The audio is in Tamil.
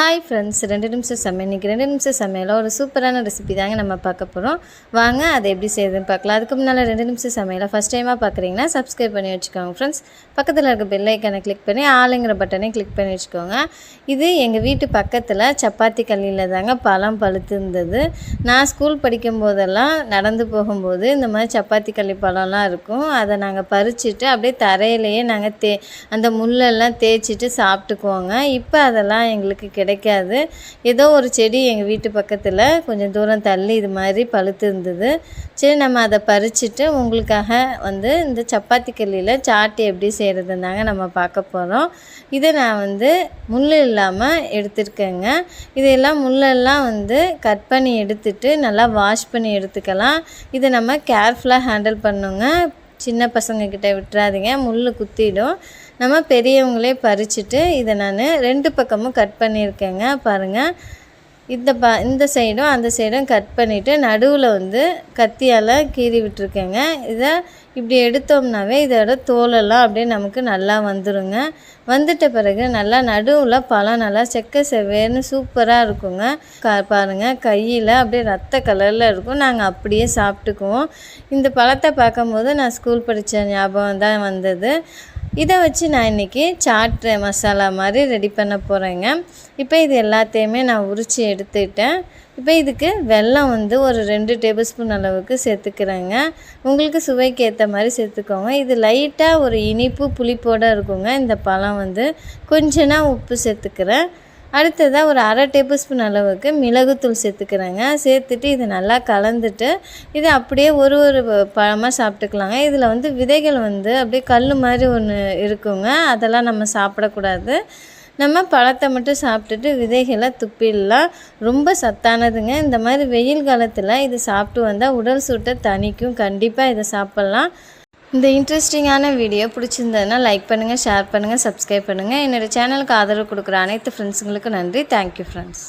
ஹாய் ஃப்ரெண்ட்ஸ் ரெண்டு நிமிஷம் சமையல். இன்றைக்கி ரெண்டு நிமிஷம் சமையலில் ஒரு சூப்பரான ரெசிபி தாங்க நம்ம பார்க்க போகிறோம் வாங்க அதை எப்படி செய்யுதுன்னு பார்க்கலாம். அதுக்கு முன்னால் ரெண்டு நிமிஷம் சமையலில் ஃபஸ்ட் டைமாக பார்க்குறீங்கன்னா சப்ஸ்கிரைப் பண்ணி வச்சுக்கோங்க ஃப்ரெண்ட்ஸ் பக்கத்தில் இருக்க பெல் ஐக்கனை கிளிக் பண்ணி ஆளுங்கிற பட்டனை கிளிக் பண்ணி வச்சுக்கோங்க. இது எங்கள் வீட்டு பக்கத்தில் சப்பாத்தி கல்லியில் தாங்க பழம் பழுத்து இருந்தது நான் ஸ்கூல் படிக்கும் போதெல்லாம் நடந்து போகும்போது இந்த மாதிரி சப்பாத்தி கல்லி பழம்லாம் இருக்கும். அதை நாங்கள் பறிச்சுட்டு அப்படியே தரையிலேயே நாங்கள் தே அந்த முள்ளெல்லாம் தேய்ச்சிட்டு சாப்பிட்டுக்குவோங்க. இப்போ அதெல்லாம் எங்களுக்கு கிடைக்காது. ஏதோ ஒரு செடி எங்கள் வீட்டு பக்கத்தில் கொஞ்சம் தூரம் தள்ளி இது மாதிரி பழுத்து இருந்தது. சரி நம்ம அதை பறிச்சுட்டு உங்களுக்காக வந்து இந்த சப்பாத்தி கல்லியில் சாட்டு எப்படி செய்கிறதுனாங்க நம்ம பார்க்க போகிறோம் இதை நான் வந்து முள் இல்லாமல் எடுத்துருக்கேங்க. இதெல்லாம் முள்ளெல்லாம் வந்து கட் பண்ணி எடுத்துட்டு நல்லா வாஷ் பண்ணி எடுத்துக்கலாம். இதை நம்ம கேர்ஃபுல்லாக ஹேண்டில் பண்ணுங்க. சின்ன பசங்கக்கிட்ட விட்டுறாதீங்க. முள் குத்திடும். நம்ம பெரியவங்களே பறிச்சுட்டு இதை நான் ரெண்டு பக்கமும் கட் பண்ணியிருக்கேங்க. பாருங்கள் இந்த ப இந்த சைடும் அந்த சைடும் கட் பண்ணிவிட்டு நடுவில் வந்து கத்தியால் கீறி விட்டுருக்கேங்க. இதை இப்படி எடுத்தோம்னாவே இதோட தோலெல்லாம் அப்படியே நமக்கு நல்லா வந்துருங்க. வந்துட்ட பிறகு நல்லா நடுவில் பழம் நல்லா செக்க செவ்வேர்னு சூப்பராக இருக்குங்க. க பாருங்கள் கையில் அப்படியே ரத்த கலரில் இருக்கும். நாங்கள் அப்படியே சாப்பிட்டுக்குவோம். இந்த பழத்தை பார்க்கும்போது நான் ஸ்கூல் படித்த ஞாபகம் தான் வந்தது. இதை வச்சு நான் இன்றைக்கி சாட் மசாலா மாதிரி ரெடி பண்ண போகிறேங்க இப்போ இது எல்லாத்தையுமே நான் உரித்து எடுத்துக்கிட்டேன் இப்போ இதுக்கு வெல்லம் வந்து ஒரு ரெண்டு டேபிள் ஸ்பூன் அளவுக்கு சேர்த்துக்கிறேங்க. உங்களுக்கு சுவைக்கு ஏற்ற மாதிரி சேர்த்துக்கோங்க. இது லைட்டாக ஒரு இனிப்பு புளிப்போடு இருக்குங்க. இந்த பழம் வந்து கொஞ்சனா உப்பு சேர்த்துக்கிறேன். அடுத்ததாக ஒரு அரை டேபிள் ஸ்பூன் அளவுக்கு மிளகுத்தூள் சேர்த்துக்கிறேங்க. சேர்த்துட்டு இதை நல்லா கலந்துட்டு இதை அப்படியே ஒரு ஒரு பழமாக சாப்பிட்டுக்கலாங்க. இதில் வந்து விதைகள் வந்து அப்படியே கல் மாதிரி ஒன்று இருக்குங்க. அதெல்லாம் நம்ம சாப்பிடக்கூடாது. நம்ம பழத்தை மட்டும் சாப்பிட்டுட்டு விதைகளை துப்பிடலாம். ரொம்ப சத்தானதுங்க. இந்த மாதிரி வெயில் காலத்தில் இது சாப்பிட்டு வந்தால் உடல் சூட்டை தணிக்கும். கண்டிப்பாக இதை சாப்பிட்லாம். இந்த இன்ட்ரெஸ்டிங்கான வீடியோ பிடிச்சிருந்ததுன்னா லைக் பண்ணுங்கள் ஷேர் பண்ணுங்கள் சப்ஸ்கிரைப் பண்ணுங்கள் என்னோடய சேனலுக்கு ஆதரவு கொடுக்குற அனைத்து ஃப்ரெண்ட்ஸுங்களுக்கு நன்றி. Thank you friends